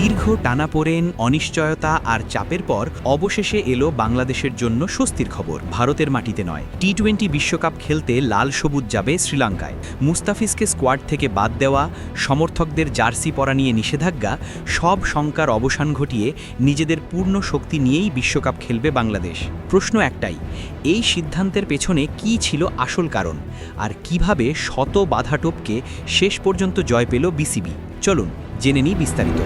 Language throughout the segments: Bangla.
দীর্ঘ টানাপোড়েন অনিশ্চয়তা আর চাপের পর অবশেষে এলো বাংলাদেশের জন্য স্বস্তির খবর। ভারতের মাটিতে নয়। টি টোয়েন্টি বিশ্বকাপ খেলতে লাল সবুজ যাবে শ্রীলঙ্কায়। মুস্তাফিজকে স্কোয়াড থেকে বাদ দেওয়া, সমর্থকদের জার্সি পরা নিয়ে নিষেধাজ্ঞা, সব শঙ্কার অবসান ঘটিয়ে নিজেদের পূর্ণ শক্তি নিয়েই বিশ্বকাপ খেলবে বাংলাদেশ। প্রশ্ন একটাই, এই সিদ্ধান্তের পেছনে কী ছিল আসল কারণ? আর কীভাবে শত বাধা টপকে শেষ পর্যন্ত জয় পেল বিসিবি? চলুন জেনে নিই বিস্তারিত।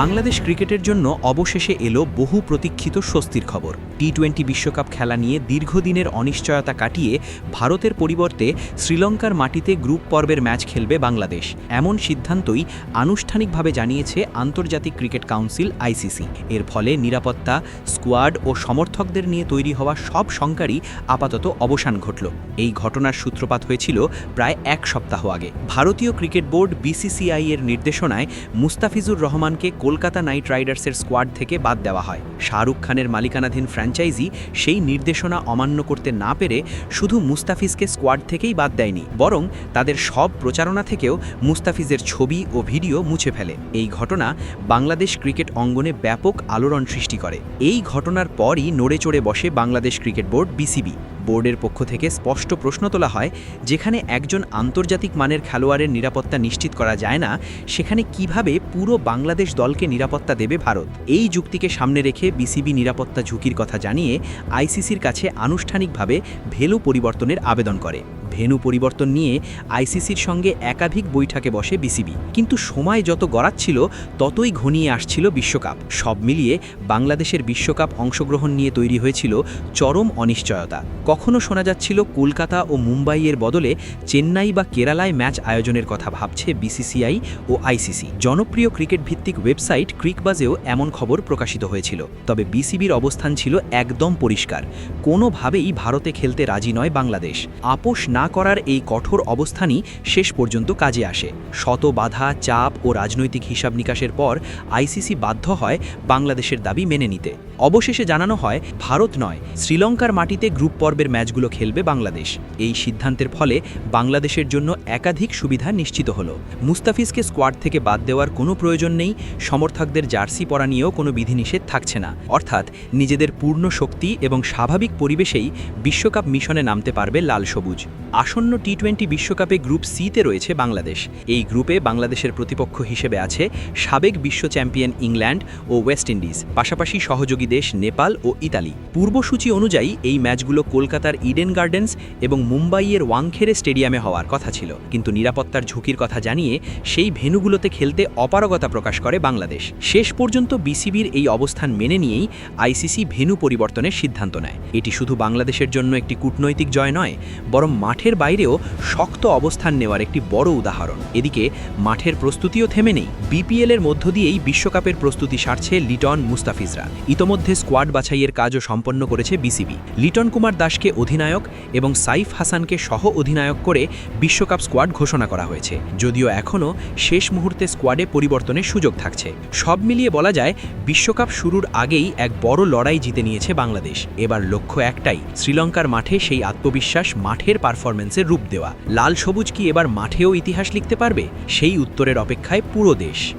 বাংলাদেশ ক্রিকেটের জন্য অবশেষে এলো বহু প্রতীক্ষিত স্বস্তির খবর। টি টোয়েন্টি বিশ্বকাপ খেলা নিয়ে দীর্ঘদিনের অনিশ্চয়তা কাটিয়ে ভারতের পরিবর্তে শ্রীলঙ্কার মাটিতে গ্রুপ পর্বের ম্যাচ খেলবে বাংলাদেশ। এমন সিদ্ধান্তই আনুষ্ঠানিকভাবে জানিয়েছে আন্তর্জাতিক ক্রিকেট কাউন্সিল আইসিসি এর ফলে নিরাপত্তা, স্কোয়াড ও সমর্থকদের নিয়ে তৈরি হওয়া সব শঙ্কারই আপাতত অবসান ঘটল। এই ঘটনার সূত্রপাত হয়েছিল প্রায় এক সপ্তাহ আগে। ভারতীয় ক্রিকেট বোর্ড বিসিসিআই এর নির্দেশনায় মুস্তাফিজুর রহমানকে কলকাতা নাইট রাইডার্সের স্কোয়াড থেকে বাদ দেওয়া হয়। শাহরুখ খানের মালিকানাধীন ফ্র্যাঞ্চাইজি সেই নির্দেশনা অমান্য করতে না পেরে শুধু মুস্তাফিজকে স্কোয়াড থেকেই বাদ দেয়নি, বরং তাদের সব প্রচারণা থেকেও মুস্তাফিজের ছবি ও ভিডিও মুছে ফেলে। এই ঘটনা বাংলাদেশ ক্রিকেট অঙ্গনে ব্যাপক আলোড়ন সৃষ্টি করে। এই ঘটনার পরই নড়ে চড়ে বসে বাংলাদেশ ক্রিকেট বোর্ড বিসিবি। বোর্ডের পক্ষ থেকে স্পষ্ট প্রশ্ন তোলা হয়, যেখানে একজন আন্তর্জাতিক মানের খেলোয়াড়ের নিরাপত্তা নিশ্চিত করা যায় না, সেখানে কীভাবে পুরো বাংলাদেশ দলকে নিরাপত্তা দেবে ভারত? এই যুক্তিকে সামনে রেখে বিসিবি নিরাপত্তা ঝুঁকির কথা জানিয়ে আইসিসির কাছে আনুষ্ঠানিকভাবে ভেলু পরিবর্তনের আবেদন করে। ভেনু পরিবর্তন নিয়ে আইসিসির সঙ্গে একাধিক বৈঠকে বসে বিসিবি। কিন্তু সময় যত গড়াচ্ছিল, ততই ঘনিয়ে আসছিল বিশ্বকাপ। সব মিলিয়ে বাংলাদেশের বিশ্বকাপ অংশগ্রহণ নিয়ে তৈরি হয়েছিল চরম অনিশ্চয়তা। কখনো শোনা যাচ্ছিল কলকাতা ও মুম্বাইয়ের বদলে চেন্নাই বা কেরালায় ম্যাচ আয়োজনের কথা ভাবছে বিসিসিআই ও আইসিসি। জনপ্রিয় ক্রিকেট ভিত্তিক ওয়েবসাইট ক্রিকবাজেও এমন খবর প্রকাশিত হয়েছিল। তবে বিসিবির অবস্থান ছিল একদম পরিষ্কার। কোনোভাবেই ভারতে খেলতে রাজি নয় বাংলাদেশ। আপোষ না করার এই কঠোর অবস্থানই শেষ পর্যন্ত কাজে আসে। শত বাধা, চাপ ও রাজনৈতিক হিসাব নিকাশের পর আইসিসি বাধ্য হয় বাংলাদেশের দাবি মেনে নিতে। অবশেষে জানানো হয়, ভারত নয়, শ্রীলঙ্কার মাটিতে গ্রুপ পর্বের ম্যাচগুলো খেলবে বাংলাদেশ। এই সিদ্ধান্তের ফলে বাংলাদেশের জন্য একাধিক সুবিধা নিশ্চিত হল। মুস্তাফিজকে স্কোয়াড থেকে বাদ দেওয়ার কোনো প্রয়োজন নেই, সমর্থকদের জার্সি পরা নিয়েও কোনো বিধিনিষেধ থাকছে না। অর্থাৎ, নিজেদের পূর্ণ শক্তি এবং স্বাভাবিক পরিবেশেই বিশ্বকাপ মিশনে নামতে পারবে লাল সবুজ। আসন্ন টি টোয়েন্টি বিশ্বকাপে গ্রুপ সিতে রয়েছে বাংলাদেশ। এই গ্রুপে বাংলাদেশের প্রতিপক্ষ হিসেবে আছে সাবেক বিশ্ব চ্যাম্পিয়ন ইংল্যান্ড ও ওয়েস্ট ইন্ডিজ। পাশাপাশি সহযোগী দেশ নেপাল ও ইতালি। পূর্বসূচি অনুযায়ী এই ম্যাচগুলো কলকাতার ইডেন গার্ডেন্স এবং মুম্বাইয়ের ওয়াংখেড়ে স্টেডিয়ামে হওয়ার কথা ছিল। কিন্তু নিরাপত্তার ঝুঁকির কথা জানিয়ে সেই ভেনুগুলোতে খেলতে অপারগতা প্রকাশ করে বাংলাদেশ। শেষ পর্যন্ত বিসিবির এই অবস্থান মেনে নিয়েই আইসিসি ভেনু পরিবর্তনের সিদ্ধান্ত নেয়। এটি শুধু বাংলাদেশের জন্য একটি কূটনৈতিক জয় নয়, বরং মাঠের বাইরেও শক্ত অবস্থান নেওয়ার একটি বড় উদাহরণ। এদিকে, মাঠের প্রস্তুতিও থেমে নেই। বিপিএলের মধ্য দিয়েই বিশ্বকাপের প্রস্তুতি সারছে লিটন মুস্তাফিজরা। ইতোমধ্যে স্কোয়াড বাছাইয়ের কাজও সম্পন্ন করেছে বিসিবি। লিটন কুমার দাসকে অধিনায়ক এবং সাইফ হাসানকে সহ অধিনায়ক করে বিশ্বকাপ স্কোয়াড ঘোষণা করা হয়েছে। যদিও এখনও শেষ মুহূর্তে স্কোয়াডে পরিবর্তনের সুযোগ থাকছে। সব মিলিয়ে বলা যায়, বিশ্বকাপ শুরুর আগেই এক বড় লড়াই জিতে নিয়েছে বাংলাদেশ। এবার লক্ষ্য একটাই, শ্রীলঙ্কার মাঠে সেই আত্মবিশ্বাস মাঠের পারফরম্যান্সের রূপ দেওয়া। লাল সবুজ কি এবার মাঠেও ইতিহাস লিখতে পারবে? সেই উত্তরের অপেক্ষায় পুরো দেশ।